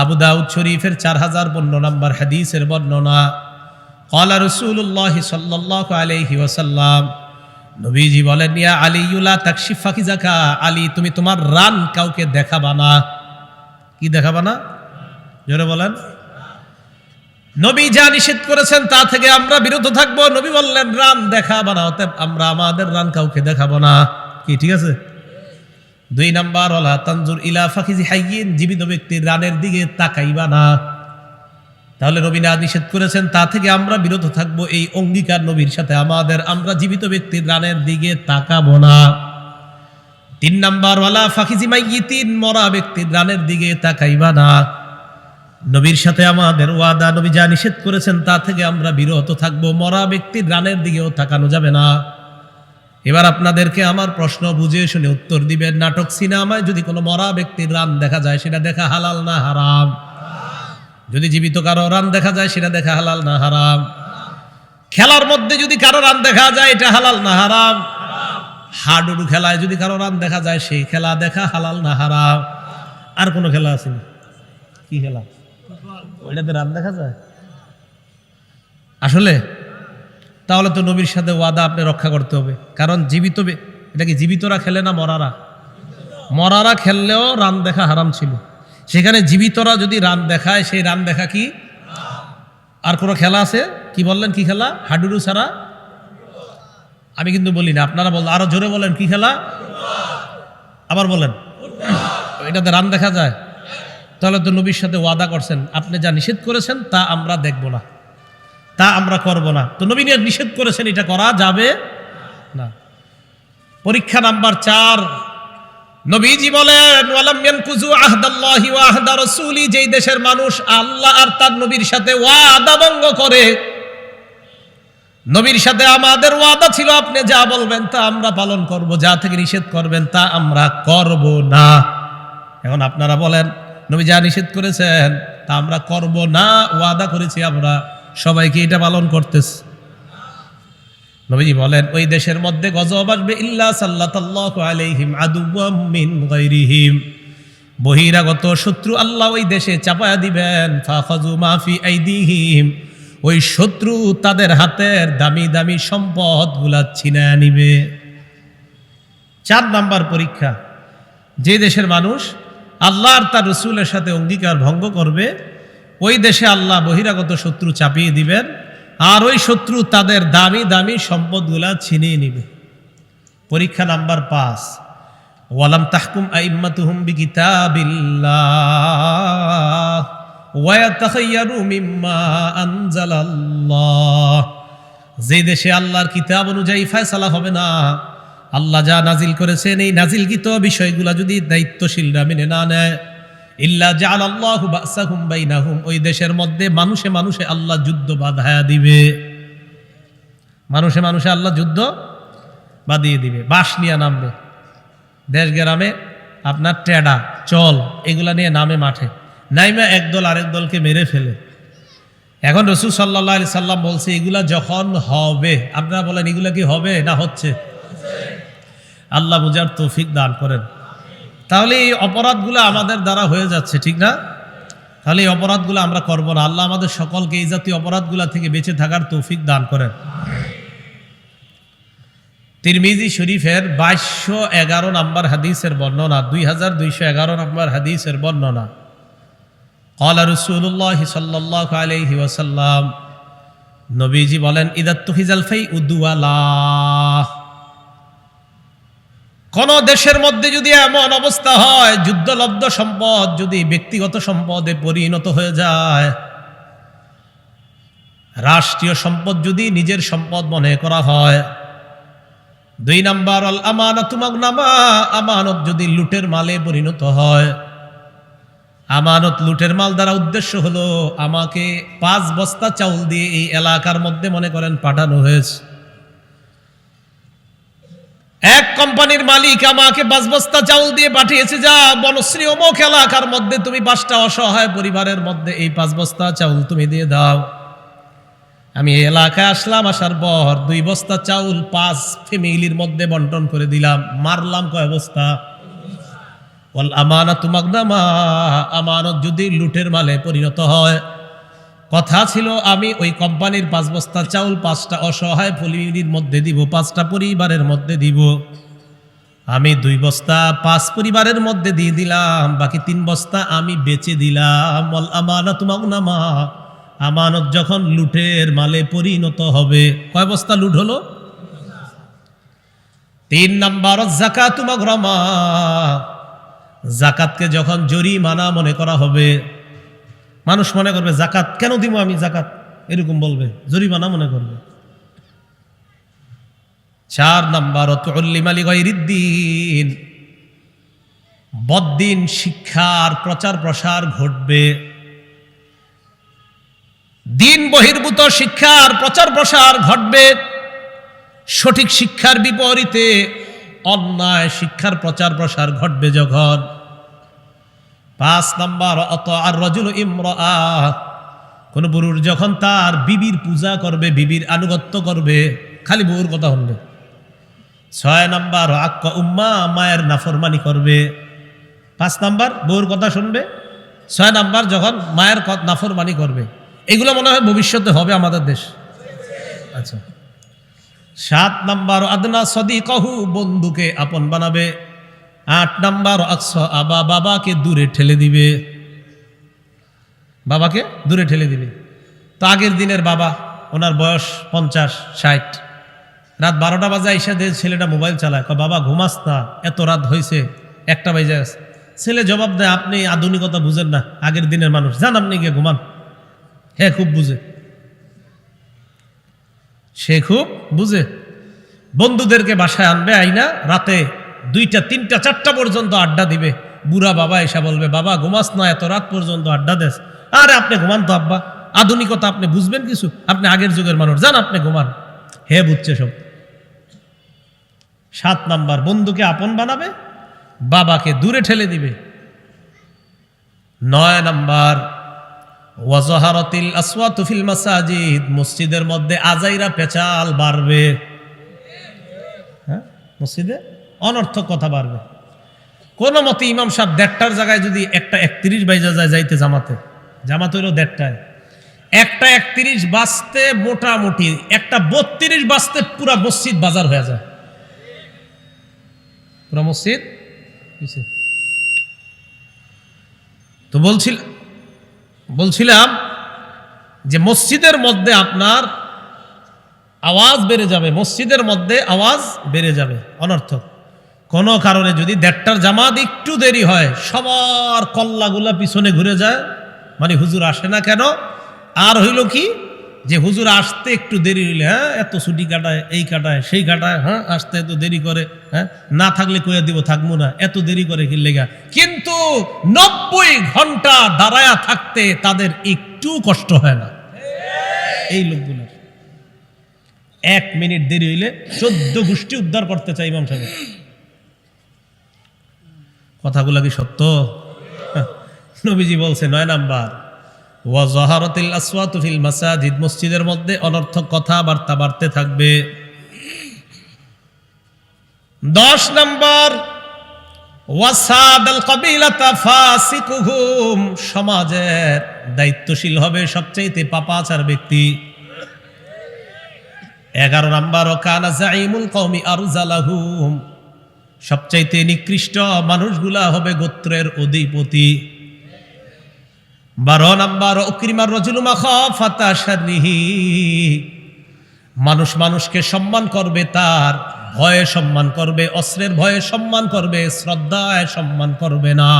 আবু দাউদ শরীফের চার হাজার পনেরো নম্বর হাদিসের বর্ণনা কলা রসুল্লাহ সাল্লাহ আলহি ওসাল্লাম নবীজি বলেন, ইয়া আলিউলা তাকশিফ ফাকিজাকা আলী, তুমি তোমার রান কাউকে দেখাবা না। কি দেখাবা না? জোরে বলেন। নবী যা নিষেধ করেছেন তা থেকে আমরা বিরত থাকব। নবী বললেন, রান দেখাবা না, অতএব আমরা আমাদের রান কাউকে দেখাবো না। কি, ঠিক আছে? দুই নাম্বার ওলা তানজুর ইলা ফাকিজি হাইয়িন জীবিত ব্যক্তির রানের দিকে তাকাইবা না। তাহলে নবী নিষেধ করেছেন, তা থেকে আমরা বিরত থাকব, এই অঙ্গীকার নবীর সাথে আমাদের, আমরা জীবিত ব্যক্তির রানের দিকে তাকাবো না। তিন নাম্বার ওয়ালা ফাকিজি মাইয়িতিন মরা ব্যক্তির রানের দিকে তাকাইবা না। নবীর সাথে আমাদের ওয়াদা, নবী যা নিষেধ করেছেন, তা থেকে আমরা বিরত থাকব, মরা ব্যক্তির রানের দিকেও তাকানো যাবে না। এবার আপনাদেরকে আমার প্রশ্ন বুঝে শুনে উত্তর দিবেন। নাটক সিনেমায় যদি কোনো মরা ব্যক্তির রান দেখা যায়, সেটা দেখা হালাল না হারাম? যদি জীবিত কারও রান দেখা যায়, সেটা দেখা হালাল না হারাম? খেলার মধ্যে যদি কারও রান দেখা যায়, এটা হালাল না হারাম? হাডুডু খেলায় যদি কারও রান দেখা যায়, সেই খেলা দেখা হালাল না হারাম? আর কোনো খেলা আছে? কি খেলা? ওইটাতে রান দেখা যায়? আসলে তাহলে তো নবীর সাথে ওয়াদা আপনি রক্ষা করতে হবে। কারণ জীবিত এটা কি জীবিতরা খেলে না মরারা? মরারা খেললেও রান দেখা হারাম ছিল। সেখানে জীবিতরা যদি রান দেখায়, সেই রান দেখা কি? আর কোনো খেলা আছে? কি বললেন? কি খেলা? হাডুডু ছাড়া? আমি কিন্তু বলি না, আপনারা বল আরও জোরে বলেন, কি খেলা? আবার বলেন। এটাতে রান দেখা যায়। তাহলে তো নবীর সাথে ওয়াদা করছেন। আপনি যা নিষেধ করেছেন, তা আমরা দেখব না। তা আমরা করব না। তো নবী নিষেধ করেছেন, এটা করা যাবে না। পরীক্ষা নাম্বার চার, নবীজি বলেন যেই দেশের মানুষ আল্লাহ আর তার নবীর সাথে ওয়াদা ভঙ্গ করে, নবীর সাথে আমাদের ওয়াদা ছিল, আপনি যা বলবেন তা আমরা পালন করব, যা থেকে নিষেধ করবেন তা আমরা করব না। এখন আপনারা বলেন, নবী যা নিষেধ করেছেন তা আমরা করব না, ওয়াদা করেছি আমরা। সবাইকে এটা পালন করতেছি। নবীজি বলেন, ওই দেশের মধ্যে গজব আসবে ইল্লা সাল্লাতাল্লাহু আলাইহিম বহিরাগত শত্রু আল্লাহ ওই দেশে চাপায়া দিবেন মাফি আইদিহিম ওই শত্রু তাদের হাতের দামি দামি সম্পদগুলা ছিনায় নিবে। চার নাম্বার পরীক্ষা, যে দেশের মানুষ আল্লাহ আর তার রসুলের সাথে অঙ্গীকার ভঙ্গ করবে ওই দেশে আল্লাহ বহিরাগত শত্রু চাপিয়ে দিবেন, আর ওই শত্রু তাদের দামি দামি সম্পদগুলা ছিনিয়ে নিবে। পরীক্ষা নাম্বার পাঁচ, ওয়ালাম তাহকুম আইম্মাতুহুম বিকিতাবিল্লাহ ওয়ায়াতাখাইয়ারু মিম্মা আনজালাল্লাহ। যে দেশে আল্লাহর কিতাব অনুযায়ী ফয়সালা হবে না, আল্লাহ যা নাজিল করেছেন, এই নাজিলকৃত বিষয়গুলা যদি দায়িত্বশীলরা মেনে না নেয় ইল্লা জাল আল্লাহ বাসাহুম বাইনাহুম। ওই দেশের মধ্যে মানুষে মানুষে আল্লাহ যুদ্ধ বাধায়া দিবে। মানুষে মানুষে আল্লাহ যুদ্ধ বাদিয়ে দিবে। বাস নিয়ে নামবে। দেশ গ্রামে আপনার টেডা, চল, এগুলা নিয়ে নামে মাঠে। নাইমা একদল আরেক দলকে মেরে ফেলে। এখন রসুল সাল্লাহ আলি সাল্লাম বলছে, এগুলা যখন হবে, আপনারা বলেন, এগুলা কি হবে না হচ্ছে? আল্লাহ বুঝার তৌফিক দান করেন। তাহলে এই অপরাধগুলো আমাদের দ্বারা হয়ে যাচ্ছে ঠিক না তাহলে এই অপরাধগুলো আমরা করব না আল্লাহ আমাদের সকলকে এই জাতীয় অপরাধগুলো থেকে বেঁচে থাকার তৌফিক দান করেন তিরমিজি শরীফের বাইশশো এগারো নম্বর হাদিসের বর্ণনা দুই হাজার দুইশো এগারো নম্বর হাদিসের বর্ণনা قال رسول الله صلى الله عليه وسلم নবীজি বলেন ইদাত্তুহিজাল ফাই উদুয়ালা কোন দেশের মধ্যে যদি এমন অবস্থা হয়, যুদ্ধলব্ধ সম্পদ যদি ব্যক্তিগত সম্পদে পরিণত হয়ে যায়, রাষ্ট্রীয় সম্পদ যদি নিজের সম্পদ মনে করা হয়, দুই নাম্বার অল আমানত মাগনামা, আমানত যদি লুটের মালে পরিণত হয়। আমানত লুটের মাল দ্বারা উদ্দেশ্য হলো, আমাকে পাঁচ বস্তা চাউল দিয়ে এই এলাকার মধ্যে মনে করেন পাঠানো হয়েছে। এক কোম্পানির মালিক আমাকে পাঁচ বস্তা চাউল দিয়ে পাঠিয়েছে, যা বনশ্রী অমুক এলাকার মধ্যে তুমি পাঁচটা অসহায় পরিবারের মধ্যে এই পাঁচ বস্তা চাউল তুমি দিয়ে দাও। আমি এলাকায় আসলাম, আসার পর দুই বস্তা চাউল পাঁচ ফ্যামিলির মধ্যে বন্টন করে দিলাম। মারলাম কয় বস্তা? ওয়াল আমানাতু মাগনামা আমানত যদি লুটের মালে পরিণত হয় কথা ছিল, আমি ওই কোম্পানির পাঁচ বস্তা চাউল, পাঁচটা অসহায় ফলির মধ্যে দিব, পাঁচটা পরিবারের মধ্যে দিব। আমি দুই বস্তা পাঁচ পরিবারের মধ্যে দিয়ে দিলাম, বাকি তিন বস্তা আমি বেচে দিলাম। আমানাতু মাগনামা, আমানত যখন লুটের মালে পরিণত হবে। কয় বস্তা লুট হলো? তিন নাম্বার জাকাত মাগরামা জাকাতকে যখন জরিমানা মনে করা হবে। মানুষ মনে করবে, জাকাত, কেন দিব আমি জাকাত? এরকম বলবে, জরিমানা মনে করবে। চার নাম্বার অতুল্লিমালি গৈরিদ্দিন বদ্দিন শিক্ষার প্রচার প্রসার ঘটবে। দিন বহির্ভূত শিক্ষার প্রচার প্রসার ঘটবে। সঠিক শিক্ষার বিপরীতে অন্যায় শিক্ষার প্রচার প্রসার ঘটবে যখন। পাঁচ নাম্বার, অত আর রজুল ইমরা কোন পুরুষ যখন তার বিবির পূজা করবে, বিবির আনুগত্য করবে, খালি বউর কথা শুনবে। ছয় নাম্বার, আক্কা উম্মা মায়ের নাফরমানি করবে। পাঁচ নাম্বার, বউর কথা শুনবে। ছয় নাম্বার, যখন মায়ের নাফরমানি করবে। এগুলো মনে হয় ভবিষ্যতে হবে আমাদের দেশ। আচ্ছা। সাত নাম্বার, আদনা সদি কহু বন্ধুকে আপন বানাবে। আট নাম্বার আকস, আবা বাবাকে দূরে ঠেলে দিবে। বাবাকে দূরে ঠেলে দিবে। তো আগের দিনের বাবা, ওনার বয়স পঞ্চাশ, ষাট। রাত বারোটা বাজে এসে দিয়ে ছেলেটা মোবাইল চালায় বাবা, ঘুমাস না, এত রাত হয়েছে একটা বাজে গেছে ছেলে জবাব দেয়, আপনি আধুনিকতা বুঝেন না, আগের দিনের মানুষ, যান আপনি গিয়ে ঘুমান। হ্যাঁ খুব বুঝে। সে খুব বুঝে। বন্ধুদেরকে বাসায় আনবে, আইনা, রাতে দুইটা, তিনটা, চারটা পর্যন্ত আড্ডা দিবে। বুড়া বাবা এসে বলবে, বাবা, ঘুমাস না, এত রাত পর্যন্ত আড্ডা দেস। আরে, আপনি ঘুমান তো আব্বা। আধুনিকতা আপনি বুঝবেন কিছু? আপনি আগের যুগের মানুষ। যান, আপনি ঘুমান। হে বুঝছে সব। সাত নাম্বার, বন্ধুকে আপন বানাবে, বাবাকে দূরে ঠেলে দিবে। নয় নাম্বার, ওয়াজহারতিল আসওয়াতু ফিল মাসাজিদ, মসজিদের মধ্যে আজাইরা পেচাল বাড়বে। হ্যাঁ মসজিদে? অনর্থক কথা বাড়বে। কোন মতে ইমাম সাহেব দেড়টার জায়গায় যদি একটা একত্রিশ বাইজা যায় যাইতে জামাতে। জামাতে হইল দেড়টায়। একটা একত্রিশ বাঁচতে মোটামুটি, একটা বত্রিশ বাঁচতে পুরা মসজিদ বাজার হয়ে যায়। পুরা মসজিদ? তো বলছিল বলছিলাম যে মসজিদের মধ্যে আপনার আওয়াজ বেড়ে যাবে, মসজিদের মধ্যে আওয়াজ বেড়ে যাবে, অনর্থক। কোনো কারণে যদি দেড়টার জামাত একটু দেরি হয়, সবার কল্লাগুলা পিছনে ঘুরে যায় মানে হুজুর আসে না কেন? আর হইল কি, যে হুজুর আসতে একটু দেরি হইলে হ্যাঁ এত ছুটি কাটায়, এই কাটায়, সেই কাটায় হ্যাঁ আসতে এত দেরি করে হ্যাঁ না থাকলে কইয়া দিব, থাকব না, এত দেরি করে কি লেগা? কিন্তু নব্বই ঘণ্টা দাঁড়ায়া থাকতে তাদের একটু কষ্ট হয় না। এই লোকগুলোর। এক মিনিট দেরি হইলে চোদ্দ গোষ্ঠী উদ্ধার করতে চাই ইমাম সাহেব। কথাগুলো কি সত্য? নবীজি বলছে নয় নাম্বার ওয়াজহারতিল আসওয়াতু ফিল মাসাজিদ, মসজিদের মধ্যে অনর্থক কথাবার্তা বাড়তে থাকবে। দশ নাম্বার সমাজের দায়িত্বশীল হবে সবচাইতে পাপাচার ব্যক্তি। এগারো নাম্বার কানা জাইমুল কওমি আরজালাহুম সবচাইতে নিকৃষ্ট মানুষগুলা হবে গোত্রের অধিপতি। বারো নাম্বার, অক্রিমার রজুলুমা খাফাতা মানুষ মানুষকে সম্মান করবে, তার ভয়ে সম্মান করবে, অস্ত্রের ভয়ে সম্মান করবে, শ্রদ্ধায় সম্মান করবে না।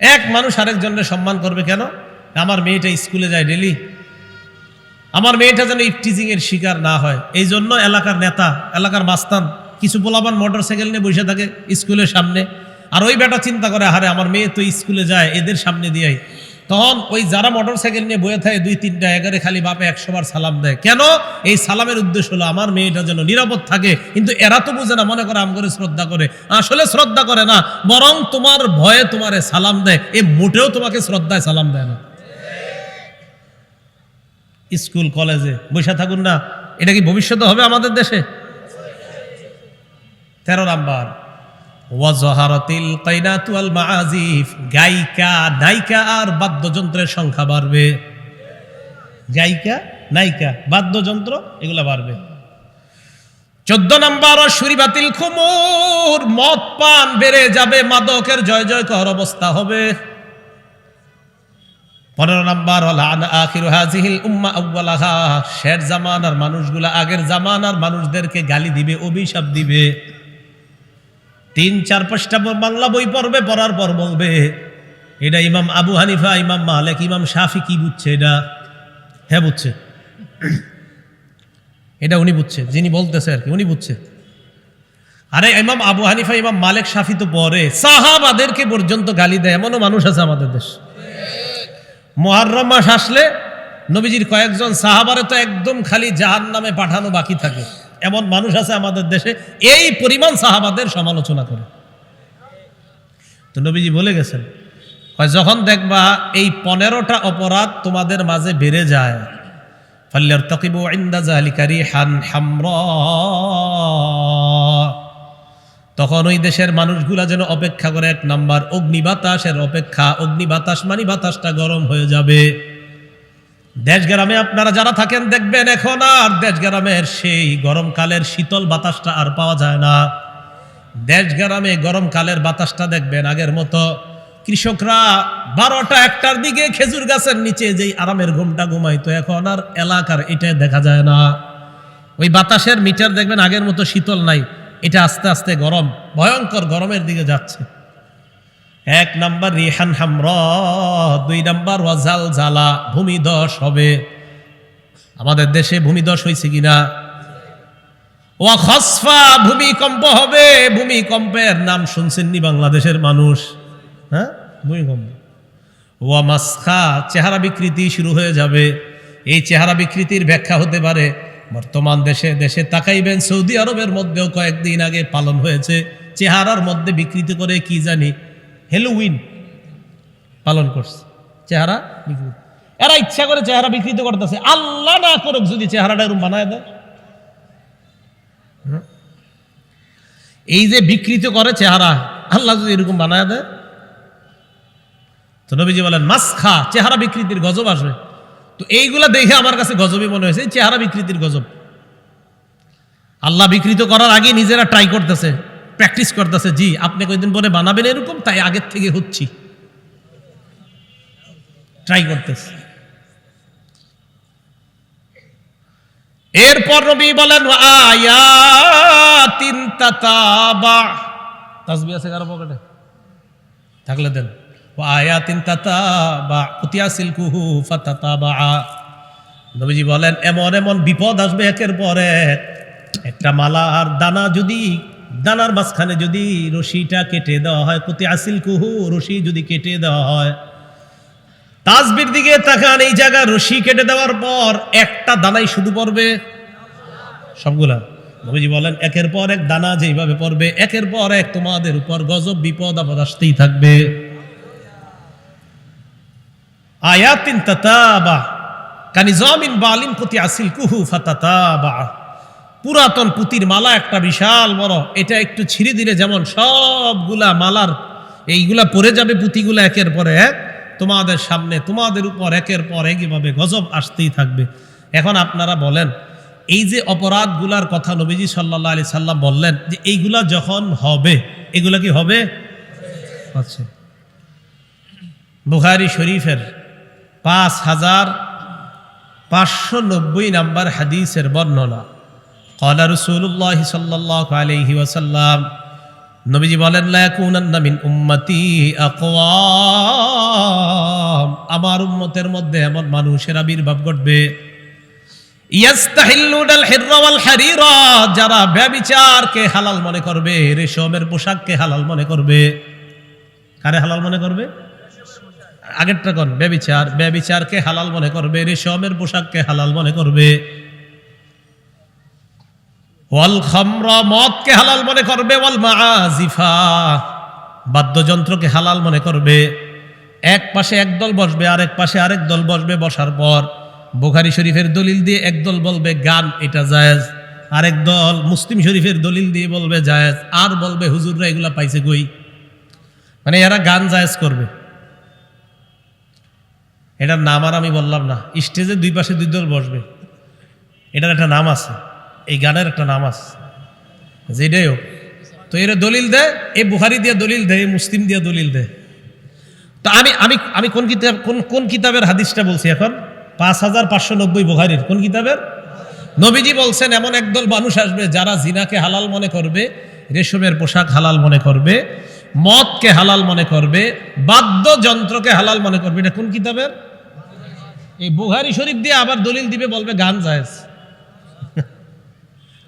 এক মানুষ আরেকজনের সম্মান করবে কেন? আমার মেয়েটা স্কুলে যায় ডেলি আমার মেয়েটা যেন ইফটিজিং এর শিকার না হয়। এই জন্য এলাকার নেতা, এলাকার মাস্তান কিছু পোলাবান মোটর সাইকেল নিয়ে বসে থাকে স্কুলের সামনে। আর ওই বেটা চিন্তা করে হারে আমার মেয়ে তো স্কুলে যায়, এদের সামনে দিয়াই তখন ওই যারা মোটর সাইকেল নিয়ে বয়ে থাকে, দুই, তিনটা, এগারে খালি বাপে একশো বার সালাম দেয়। কেন? এই সালামের উদ্দেশ্য হলো, আমার মেয়েটা যেন নিরাপদ থাকে। কিন্তু এরা তো বুঝে না, মনে করে আম করে শ্রদ্ধা করে। আসলে শ্রদ্ধা করে না, বরং তোমার ভয়ে তোমারে সালাম দেয়। এ মোটেও তোমাকে শ্রদ্ধায় সালাম দেয় না। স্কুল, কলেজে বসে থাকুন না। এটা কি ভবিষ্যতে হবে আমাদের দেশে? তেরো নাম্বার। ওয়াজহারাতিল কাইনাতু ওয়াল মাআজিফ, গায়িকা, নায়িকা আর বাদ্যযন্ত্রের সংখ্যা বাড়বে। গায়িকা, নায়িকা, বাদ্যযন্ত্র, এগুলা বাড়বে। চোদ্দ নম্বর সুরিবাতিল খুমুর, মদ পান বেড়ে যাবে, মাদকের জয় জয়কর অবস্থা হবে। পনেরো নম্বর আখির হাজিহিল উম্মা আউ্বালাহা শের জামানার মানুষগুলা আগের জামানার মানুষদেরকে গালি দিবে, অভিশাপ দিবে। তিন, চার পাঁচটা বাংলা বই পড়বে, পড়ার পর বলবে, এটা ইমাম আবু হানিফা, ইমাম মালিক, ইমাম শাফি কি বুঝছে এটা? হ্যাঁ বুঝছে। এটা উনি বুঝছে, যিনি বলতেছে আর কি, উনি বুঝছে। আরে ইমাম আবু হানিফা, ইমাম মালিক, শাফি তো পরে সাহাবাদেরকে পর্যন্ত গালি দেয়, এমনও মানুষ আছে আমাদের দেশ। মহারম মাস আসলে নবীজির কয়েকজন সাহাবারে তো একদম খালি জাহান নামে পাঠানো বাকি থাকে। এমন মানুষ আছে আমাদের দেশে, এই পরিমাণ সাহাবাদের সমালোচনা করে। তো নবীজি বলে গেছেন যখন দেখবা এই পনেরোটা অপরাধ তোমাদের মাঝে বেড়ে যায় ফাল্লার তকিবু জালিকারি হান হামরা, তখন ওই দেশের মানুষগুলা যেন অপেক্ষা করে, এক নাম্বার অগ্নি বাতাসের অপেক্ষা অগ্নি বাতাস মানে বাতাসটা গরম হয়ে যাবে। দেশ গ্রামে আপনারা যারা থাকেন দেখবেন এখন আর দেশ গ্রামের সেই গরমকালের শীতল বাতাসটা আর পাওয়া যায় না। দেশ গ্রামে গরমকালের বাতাসটা দেখবেন আগের মতো কৃষকরা বারোটা একটার দিকে খেজুর গাছের নিচে যেই আরামের ঘুমটা ঘুমাইতো, এখন আর এলাকার এটা দেখা যায় না। ওই বাতাসের মিটার দেখবেন আগের মতো শীতল নাই, এটা আস্তে আস্তে গরম, ভয়ঙ্কর গরমের দিকে যাচ্ছে। এক নাম্বার রিহান হামর, দুই নাম্বার ওয়াজাল জালা ভূমিধস হবে। আমাদের দেশে ভূমিধস হয়েছে কিনা? ওয়া খসফা, ভূমিকম্প হবে। ভূমিকম্পের নাম শুনছেননি বাংলাদেশের মানুষ। হ্যাঁ? ভূমিকম্প। ওয়া মাসখা, চেহারা বিকৃতি শুরু হয়ে যাবে। এই চেহারা বিকৃতির ব্যাখ্যা হতে পারে, বর্তমান দেশে দেশে তাকাইবেন, সৌদি আরবের মধ্যেও কয়েকদিন আগে পালন হয়েছে। চেহারার মধ্যে বিকৃতি করে কি জানি? হেলোউইন পালন করছে। চেহারা বিকৃতি এরা ইচ্ছা করে চেহারা বিকৃত করতেছে। আল্লাহ না করুক যদি চেহারাটা এরকম বানায় দেয়। এই যে বিকৃত করে চেহারা, আল্লাহ যদি এরকম বানায় দেয়। তো নবীজি বলেন মাছ খা চেহারা বিকৃতির গজব আসবে। তো এইগুলা দেখে আমার কাছে গজবই মনে হয়েছে, চেহারা বিকৃতির গজব। আল্লাহ বিকৃত করার আগে নিজেরা ট্রাই করতেছে। প্র্যাকটিস করতেছে, জি, আপনি কয়েকদিন পরে বানাবেন এরকম? তাই আগের থেকে হচ্ছি। ট্রাই করতেছে। এরপর নবী বলেন, আয়াতিন তাতাবা। তাসবিহ আছে কারও পকেটে? থাকলে দেন। আয়াতিন তাতাবা। কুতিয়া সিলকুহু ফাতাতাবা নবীজি বলেন, এমন এমন বিপদ আসবে একের পর এক। একটা মালার দানা যদি দানার মাঝখানে যদি রশিটা কেটে দেওয়া হয় কুতি আসিল কুহু রশি যদি কেটে দেওয়া হয়, তাজবির দিকে তাকান, এই জায়গায় রশি কেটে দেওয়ার পর একটা দানাই শুধু পড়বে। সবগুলা। নবীজি বলেন, একের পর এক দানা যেইভাবে পড়বে, একের পর এক তোমাদের উপর গজব, বিপদ, আপদ আসতেই থাকবে। আয়াতিন তাতাবা, কানিজামিন বালিন প্রতি আসিল কুহু ফাতাতাবা। পুরাতন পুতির মালা একটা বিশাল বড়। এটা একটু ছিঁড়ে দিলে যেমন সবগুলা মালার এইগুলা পড়ে যাবে পুঁতিগুলা একের পরে এক। তোমাদের সামনে, তোমাদের উপর একের পর এক এভাবে গজব আসতেই থাকবে। এখন আপনারা বলেন, এই যে অপরাধগুলার কথা নবীজি সাল্লাহ আলি সাল্লাম বললেন যে এইগুলা যখন হবে, এগুলা কি হবে? আচ্ছা। বুখারি শরীফের পাঁচ হাজার পাঁচশো নব্বই নাম্বার হাদিসের বর্ণনা। কলা রসুল্লাহ সাল্লাহ আলহি ওয়াসাল্লাম নবীজি বলেন উম্মতি আকওয়াম আমার উম্মতের মধ্যে এমন মানুষের আবির্ভাব ঘটবে। যারা ব্যবিচারকে হালাল মনে করবে, রেশমের পোশাককে হালাল মনে করবে। কারে হালাল মনে করবে? আগেরটা কন? ব্যবিচার। ব্যবিচারকে হালাল মনে করবে, রেশমের পোশাককে হালাল মনে করবে। ওয়াল খামরা মদকে হালাল মনে করবে, ওয়াল মাআজিফা বাদ্যযন্ত্রকে হালাল মনে করবে। এক পাশে এক দল বসবে, আরেক পাশে আরেক দল বসবে বসার পর বুখারি শরীফের দলিল দিয়ে একদল বলবে, গান, এটা জায়েজ। আরেক দল মুসলিম শরীফের দলিল দিয়ে বলবে, জায়েজ। আর বলবে, হুজুররা এগুলা পাইছে কই? মানে এরা গান জায়েজ করবে। এটার নাম আর আমি বললাম না। স্টেজে দুই পাশে দুই দল বসবে। এটার একটা নাম আছে। এই গানের একটা নাম আছে। যেটাই হোক, তো এরা দলিল দেয়, এই বুহারি দিয়ে দলিল দেয়, এই মুসলিম দিয়ে দলিল দেয়। তো আমি আমি আমি কোন কিতাব, কোন কোন কিতাবের হাদিসটা বলছি এখন? পাঁচ হাজার পাঁচশো নব্বই বুহারির কোন কিতাবের? নবীজি বলছেন, এমন একদল মানুষ আসবে যারা জিনাকে হালাল মনে করবে, রেশমের পোশাক হালাল মনে করবে, মদকে হালাল মনে করবে, বাদ্যযন্ত্রকে হালাল মনে করবে। এটা কোন কিতাবের? এই বুহারি শরীফ দিয়ে আবার দলিল দিবে, বলবে গান জায়েজ।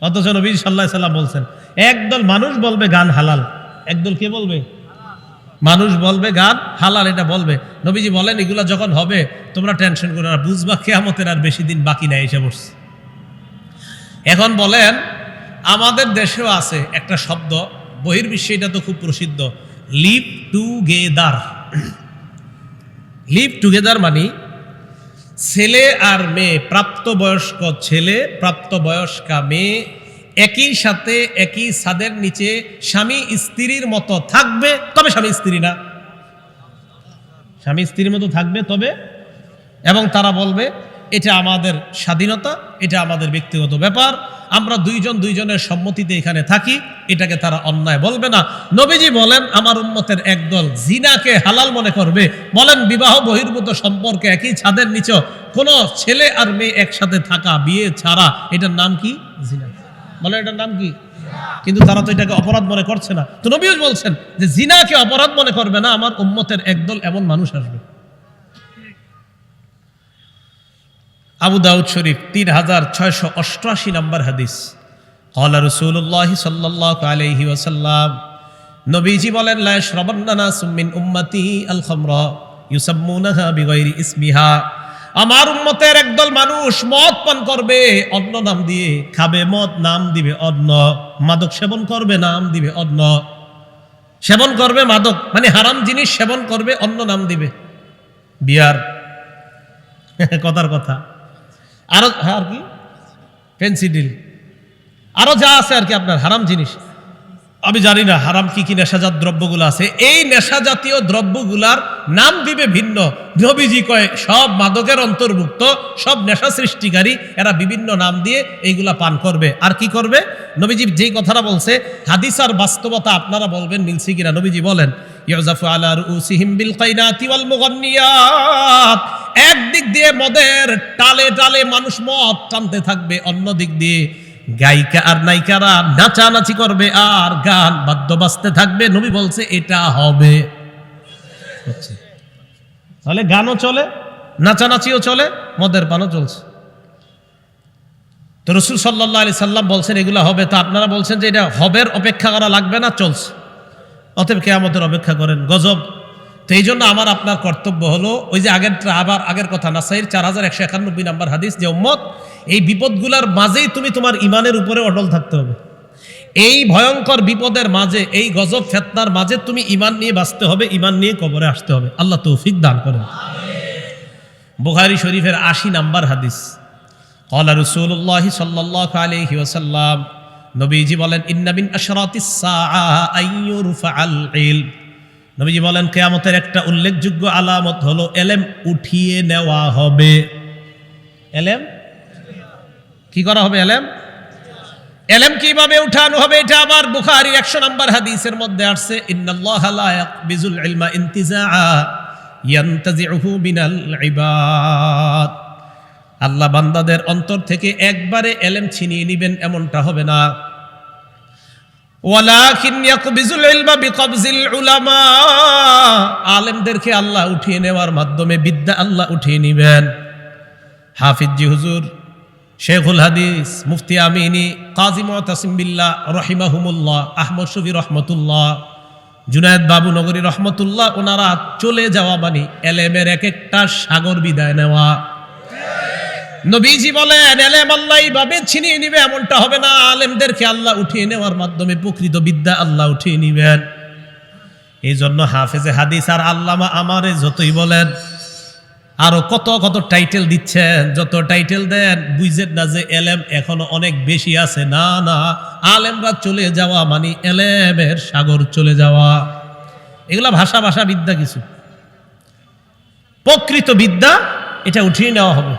অথচ নবী সাল্লাহ সাল্লাম বলছেন, একদল মানুষ বলবে গান হালাল। একদল কে বলবে? মানুষ বলবে গান হালাল, এটা বলবে। নবীজি বলেন, এগুলা যখন হবে, তোমরা টেনশন করো না, বুঝবা কেয়ামতের আর বেশি দিন বাকি নাই, এসে বসছে এখন বলেন, আমাদের দেশেও আছে একটা শব্দ, বহির্বিশ্বে এটা তো খুব প্রসিদ্ধ, লিভ টুগেদার। লিভ টুগেদার মানে ছেলে আর মেয়ে, প্রাপ্তবয়স্ক ছেলে, প্রাপ্তবয়স্কা মেয়ে, একই সাথে একই ছাদের নিচে স্বামী স্ত্রীর মতো থাকবে, তবে স্বামী স্ত্রী না। স্বামী স্ত্রীর মতো থাকবে তবে? এবং তারা বলবে এটা আমাদের স্বাধীনতা, এটা আমাদের ব্যক্তিগত ব্যাপার। আমরা দুইজন দুইজনের সম্মতিতে এখানে থাকি, এটাকে তারা অন্যায় বলবে না। নবীজি বলেন, আমার উন্মতের একদল জিনাকে হালাল মনে করবে। বলেন, বিবাহ বহির্ভূত সম্পর্কে একই ছাদের নিচে কোন ছেলে আর মেয়ে একসাথে থাকা, বিয়ে ছাড়া। এটার নাম কি? জিনা। বলেন, এটার নাম কি? কিন্তু তারা তো এটাকে অপরাধ মনে করছে না। তো নবীও বলছেন যে, জিনাকে অপরাধ মনে করবে না, আমার উম্মতের একদল এমন মানুষ আসবে। আবু দাউদ শরীফ তিন হাজার ছয়শো অষ্টআশি নম্বর হাদিস। কলা রসুল্লাহ সাল্লাহ আলহি ওসাল্লাম নবীজি বলেন, লা শ্রবন্নানা সুমিন উম্মতি আল খমর ইউসাম্মুনাহা বিগৈরি ইসমিহা। আমার উম্মতের একদল মানুষ মদ পান করবে অন্য নাম দিয়ে খাবে, মদ নাম দিবে অন্য মাদক সেবন করবে, নাম দিবে অন্য সেবন করবে মাদক মানে হারাম জিনিস সেবন করবে অন্য নাম দিবে। বিয়ার, কথার কথা। আরও হ্যাঁ আর কি? পেন্সিডিল আরও যা আছে আর কি আপনার হারাম জিনিস। আমি জানি না, হারাম কি কি নেশাজাত দ্রব্যগুলো আছে। এই নেশা জাতীয় দ্রব্যগুলার নাম দিবে ভিন্ন। নবীজি কয়, সব মাদকের অন্তর্ভুক্ত, সব নেশা সৃষ্টিকারী, এরা বিভিন্ন নাম দিয়ে এইগুলা পান করবে। আর কি করবে? নবীজি যেই কথাটা বলছে, হাদিস আর বাস্তবতা আপনারা বলবেন, মিলছি কিনা? নবীজি বলেন একদিক দিয়ে মদের টালে টালে মানুষ মদ টানতে থাকবে, অন্য দিক দিয়ে গায়িকা আর নায়িকারা নাচানাচি করবে আর গান বাদ্য বাজতে থাকবে। নবী বলছে, এটা হবে। তাহলে গানও চলে, নাচানাচিও চলে, মদের পানও চলছে। তো রসুল সাল্লাহ আলি সাল্লাম বলছেন, এগুলো হবে। তো আপনারা বলছেন যে, এটা হবের অপেক্ষা করা লাগবে না, চলছে। অতএব কেয়ামতের অপেক্ষা করেন, গজব তো এই জন্য আমার আপনার কর্তব্য হলো, ওই যে আগের আবার আগের কথা না সাইর চার হাজার একশো একানব্বই নাম্বার হাদিস যে, উম্মত, এই বিপদগুলার মাঝেই তুমি তোমার ইমানের উপরে অটল থাকতে হবে। এই ভয়ঙ্কর বিপদের মাঝে, এই গজব, ফেতনার মাঝে তুমি ইমান নিয়ে বাঁচতে হবে ইমান নিয়ে কবরে আসতে হবে। আল্লাহ তৌফিক দান করেন। বুখারি শরীফের আশি নাম্বার হাদিস। কলা রসুল্লাহ সাল্লাহ আলহি ওসাল্লাম নবীজি বলেন ইন্নাবিন আশরাতিস আল নবীজি বলেন, কেয়ামতের একটা উল্লেখযোগ্য আলামত হলো, এলেম উঠিয়ে নেওয়া হবে। এলেম? কি করা হবে এলেম? এলেম কীভাবে উঠানো হবে, এটা আবার বুখারীর 100 নম্বর হাদিসের মধ্যে আসছে, ইন্নাল্লাহা লা ইয়াকবিজুল ইলমা ইনতিজাআ ইয়ানতাজিউহু মিনাল ইবাদ। আল্লাহ বান্দাদের অন্তর থেকে একবারে এলেম ছিনিয়ে নিবেন, এমনটা হবে না। আলেমদেরকে আল্লাহ উঠিয়ে নেওয়ার মাধ্যমে বিদ্যা আল্লাহ উঠিয়ে নিবেন। হাফিজ হুজুর, শেখুল হাদিস, মুফতি আমিনী, কাজী মুতাসিম বিল্লাহ রহিমাহুমুল্লাহ, আহমদ শফি রহমতুল্লাহ, জুনায়দ বাবু নগরী রহমতুল্লাহ, ওনারা চলে যাওয়া মানে এলেমের এক একটা সাগর বিদায় নেওয়া। নবীজি বলেন, এলেম আল্লাহ এইভাবে ছিনিয়ে নিবে, এমনটা হবে না। আলেমদেরকে আল্লাহ উঠিয়ে নেওয়ার মাধ্যমে প্রকৃত বিদ্যা আল্লাহ উঠিয়ে নিবেন। এই জন্য হাফেজে হাদিস আর আল্লামা আমারে যতই বলেন, আরও কত কত টাইটেল দিচ্ছেন, যত টাইটেল দেন, বুঝেন না যে এলেম এখনও অনেক বেশি আছে। না না, আলেমরা চলে যাওয়া মানে এলেমের সাগর চলে যাওয়া। এগুলা ভাষা ভাষা বিদ্যা কিছু। প্রকৃত বিদ্যা এটা উঠিয়ে নেওয়া হবে।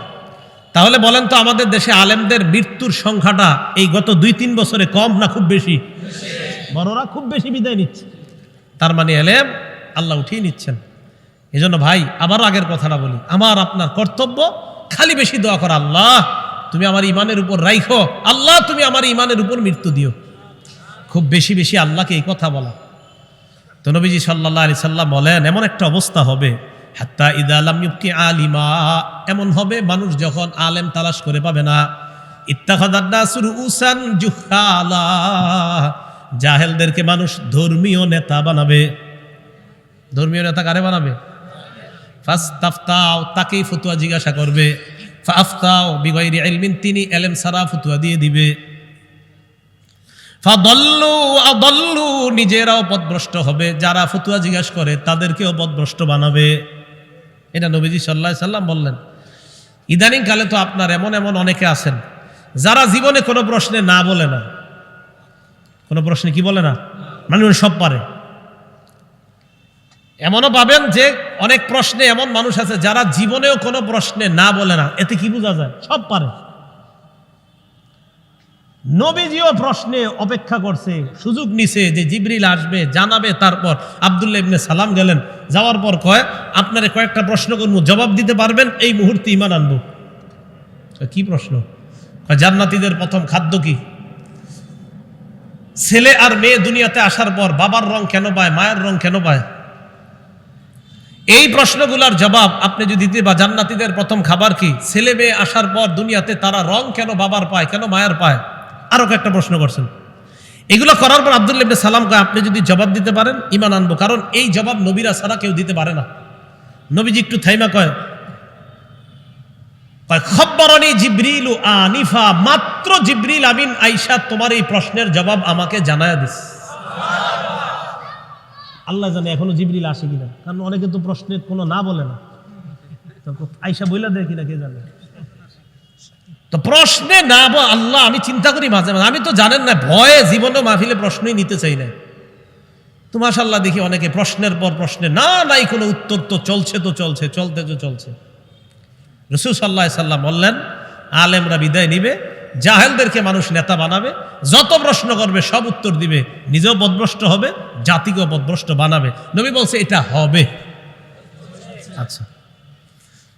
তাহলে বলেন তো আমাদের দেশে আলেমদের মৃত্যুর সংখ্যাটা এই গত দুই, তিন বছরে কম না খুব বেশি? বড়রা খুব বেশি বিদায় নিচ্ছে। তার মানে এলেম আল্লাহ উঠিয়ে নিচ্ছেন। এই জন্য ভাই, আবারও আগের কথাটা বলি। আমার, আপনার কর্তব্য খালি বেশি দোয়া করা। আল্লাহ, তুমি আমার ইমানের উপর রাইখো। আল্লাহ, তুমি আমার ইমানের উপর মৃত্যু দিও। খুব বেশি বেশি আল্লাহকে এই কথা বলা। তো নবীজি সাল্লাহ আলি সাল্লাম বলেন, এমন একটা অবস্থা হবে হাত্তা ইদা আলাম ইউকি আলিমা। এমন হবে, মানুষ যখন আলেম তালাশ করে পাবে না। ইত্তাখাদার উসান জুহালা জাহেলদেরকে মানুষ ধর্মীয় নেতা বানাবে। ধর্মীয় নেতা কারে বানাবে? ফার্স্ট তাফতাও তাকেই ফতুয়া জিজ্ঞাসা করবে। ফাফতাও বিগয়রি এলমিন তিনি এলেম সারা ফতুয়া দিয়ে দিবে। ফাদল্লু আদল্লু, নিজেরাও পদভ্রষ্ট হবে। যারা ফতুয়া জিজ্ঞাসা করে, তাদেরকেও পদভ্রষ্ট বানাবে। এটা নবীজি সাল্লাহ সাল্লাম বললেন। ইদানিং কালে তো আপনার এমন এমন অনেকে আছেন, যারা জীবনে কোনো প্রশ্নে না বলে না। কোনো প্রশ্নে কি বলে না? মানুষ সব পারে। এমনও পাবেন যে অনেক প্রশ্নে এমন মানুষ আছে যারা জীবনেও কোনো প্রশ্নে না বলে না। এতে কি বোঝা যায়? সব পারে। নবীজিও প্রশ্নে অপেক্ষা করছে, সুযোগ নিছে যে জিবরিল আসবে, জানাবে তারপর। আবদুল্লাহ ইবনে সালাম গেলেন, যাওয়ার পর কয়, আপনারে কয়েকটা প্রশ্ন করব, জবাব দিতে পারবেন, এই মুহূর্তে ইমান আনব। কি প্রশ্ন? জান্নাতীদের প্রথম খাদ্য কি? ছেলে আর মেয়ে দুনিয়াতে আসার পর বাবার রং কেন পায়, মায়ের রং কেন পায়? এই প্রশ্নগুলোর জবাব আপনি যদি দিতে বা জান্নাতীদের প্রথম খাবার কি? ছেলে মেয়ে আসার পর দুনিয়াতে তারা রং কেন বাবার পায়, কেন মায়ের পায়? আরও একটা প্রশ্ন করছেন। এগুলো করার পর আব্দুল্লাহ ইবনে সালাম কয়, আপনি যদি জবাব দিতে পারেন ইমান আনব। কারণ এই জবাব নবীরা ছাড়া কেউ দিতে পারে না। নবীজি একটু থাইমা কয় খব্বরনি জিব্রিল আনিফা মাত্র জিব্রিল আমিন আইসা তোমার এই প্রশ্নের জবাব আমাকে জানায়া দিস। আল্লাহ জানে এখনও জিবরিল আসে কিনা। কারণ অনেকে তো প্রশ্নের কোনো না বলে না। আইসা বইলা দেয় কিনা কে জানে? তো প্রশ্নে না ব- আল্লাহ, আমি চিন্তা করি মাঝে মাঝে। আমি তো জানেন না, ভয়ে জীবনে মাহফিলে প্রশ্নই নিতে চাই না। তো মাশাল্লাহ দেখি অনেকে প্রশ্নের পর প্রশ্নে, না, নাই, কোনো উত্তর তো চলছে তো চলছে, চলতে তো চলছে। রসুল সাল্লাহ সাল্লাম বললেন, আলেমরা বিদায় নিবে, জাহেলদেরকে মানুষ নেতা বানাবে, যত প্রশ্ন করবে, সব উত্তর দিবে, নিজেও পদভ্রষ্ট হবে, জাতিকেও পদভ্রষ্ট বানাবে। নবী বলছে, এটা হবে। আচ্ছা।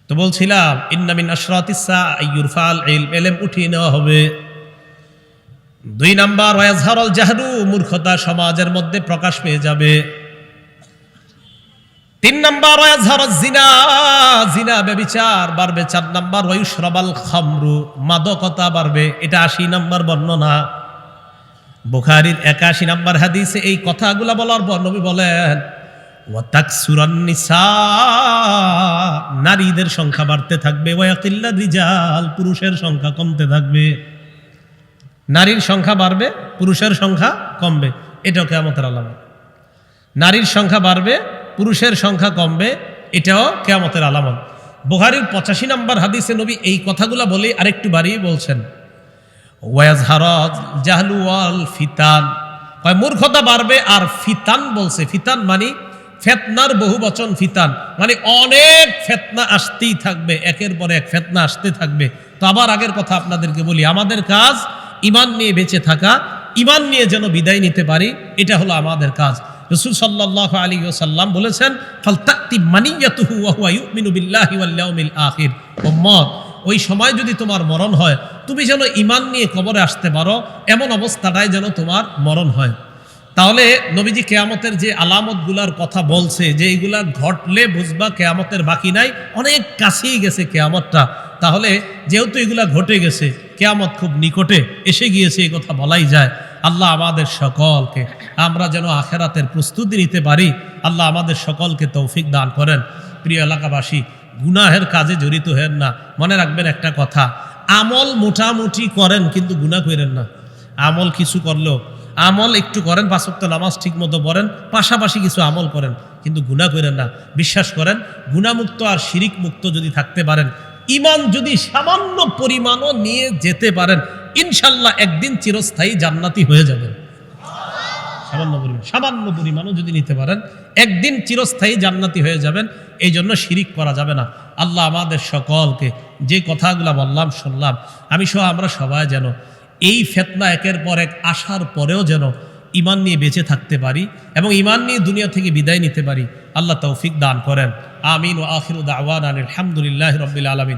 তো বলছিলাম ইন্নামিন ইউরফাল এলেম উঠিয়ে নেওয়া হবে। দুই নাম্বার ওয়াজহারল জাহরু। মূর্খতা সমাজের মধ্যে প্রকাশ পেয়ে যাবে। তিন নাম্বার ওয়াজহার জিনা। জিনা ব্যবিচার বাড়বে। চার নাম্বার ওয়ুশরাবাল খামরু। মাদকতা বাড়বে। এটা আশি নাম্বার বর্ণনা। বুখারীর একাশি নাম্বার হাদিসে এই কথাগুলা বলার পর নবী বলেন নারীদের সংখ্যা বাড়তে থাকবে রিজাল, পুরুষের সংখ্যা কমতে থাকবে। নারীর সংখ্যা বাড়বে, পুরুষের সংখ্যা কমবে। এটাও কেমতের আলামত। নারীর সংখ্যা বাড়বে, পুরুষের সংখ্যা কমবে, এটাও কেয়ামতের আলামত। বোহারির পঁচাশি নম্বর হাদিসে নবী এই কথাগুলো বলে আরেকটু বাড়িয়ে বলছেন। ওয়াজ হারজ জাহলু ওয়াল ফিতান। মূর্খতা বাড়বে আর ফিতান বলছে। ফিতান মানে ফেতনার বহু বচন ফিতান। মানে অনেক ফেতনা আসতেই থাকবে, একের পর এক ফেতনা আসতে থাকবে। তো আবার আগের কথা আপনাদেরকে বলি, আমাদের কাজ ইমান নিয়ে বেঁচে থাকা ইমান নিয়ে যেন বিদায় নিতে পারি, এটা হলো আমাদের কাজ। রসুল সাল্লাহ আলী সাল্লাম বলেছেন ফালতাক্তি মানিয়াতুহু ওয়া হুয়া ইউমিনু বিল্লাহি আখির। উম্মত, ওই সময় যদি তোমার মরণ হয়, তুমি যেন ইমান নিয়ে কবরে আসতে পারো, এমন অবস্থাটাই যেন তোমার মরণ হয়। তাহলে নবীজি কেয়ামতের যে আলামতগুলার কথা বলছে, যে এইগুলা ঘটলে বুঝবা কেয়ামতের বাকি নাই, অনেক কাছেই গেছে কেয়ামতটা। তাহলে যেহেতু এগুলা ঘটে গেছে, কেয়ামত খুব নিকটে এসে গিয়েছে, এই কথা বলাই যায়। আল্লাহ আমাদের সকলকে, আমরা যেন আখেরাতের প্রস্তুতি নিতে পারি, আল্লাহ আমাদের সকলকে তৌফিক দান করেন। প্রিয় এলাকাবাসী, গুনাহের কাজে জড়িত হেন না। মনে রাখবেন একটা কথা, আমল মোটামুটি করেন, কিন্তু গুনাহ করেন না। আমল কিছু করলেও আমল একটু করেন পাঁচক্ত নামাজ ঠিক মতো পড়েন, পাশাপাশি কিছু আমল করেন, কিন্তু গুণা করেন না। বিশ্বাস করেন গুণামুক্ত আর শিরিক মুক্ত যদি থাকতে পারেন ইমান যদি সামান্য পরিমাণও নিয়ে যেতে পারেন, ইনশাল্লাহ একদিন চিরস্থায়ী জান্নাতি হয়ে যাবেন। সামান্য পরিমাণ, সামান্য পরিমাণও যদি নিতে পারেন, একদিন চিরস্থায়ী জান্নাতি হয়ে যাবেন এই জন্য শিরিক করা যাবে না। আল্লাহ আমাদের সকলকে যে কথাগুলো বললাম, শুনলাম, আমি সহ আমরা সবাই যেন এই ফেতনা একের পর এক আসার পরেও যেন ইমান নিয়ে বেঁচে থাকতে পারি এবং ইমান নিয়ে দুনিয়া থেকে বিদায় নিতে পারি। আল্লাহ তৌফিক দান করেন। আমিন ও আখির দাওয়ান আলহামদুলিল্লাহ রবিল আলমিন।